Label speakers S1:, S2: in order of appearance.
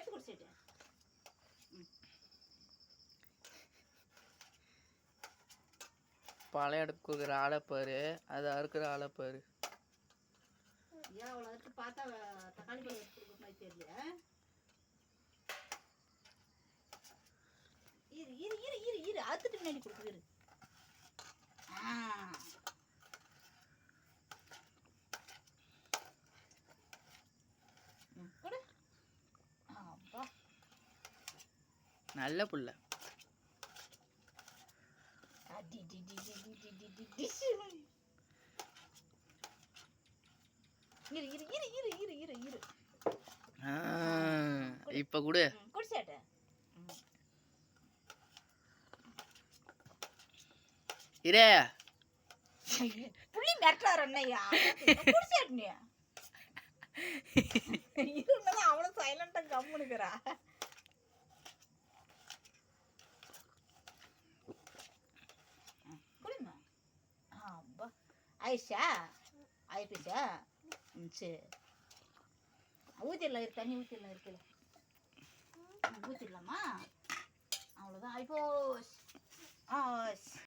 S1: குடிச்சிட்டு.
S2: பழைய எடுக்கிற ஆளை பாரு. அது அறுக்கிற ஆளை பாரு.
S1: இருக்கு பார்த்தா அஹ், தக்காளி பழம் எடுத்து கொடுக்குற மாதிரி தெரியல. இரு இரு இரு இரு இரு. அறுத்துட்டு பின்னாடி கொடுக்கு இரு. ஆ.
S2: நல்ல புள்ள. இப்ப குடு.
S1: குடிச்சாட்ட
S2: இரே
S1: புள்ளி மிரட்டார் அண்ணையா குடிச்சாட்டினியா அவனும் சைலண்டா கம்முனுக்குறா ஆயிடுச்சா? ஆயிடுச்சா ம் சரி. ஊற்றிடலாம் இரு தண்ணி ஊற்றிடலாம் இருக்குல்ல ஊற்றிடலாமா அவ்வளோதான் ஆயிப்போஸ் ஆ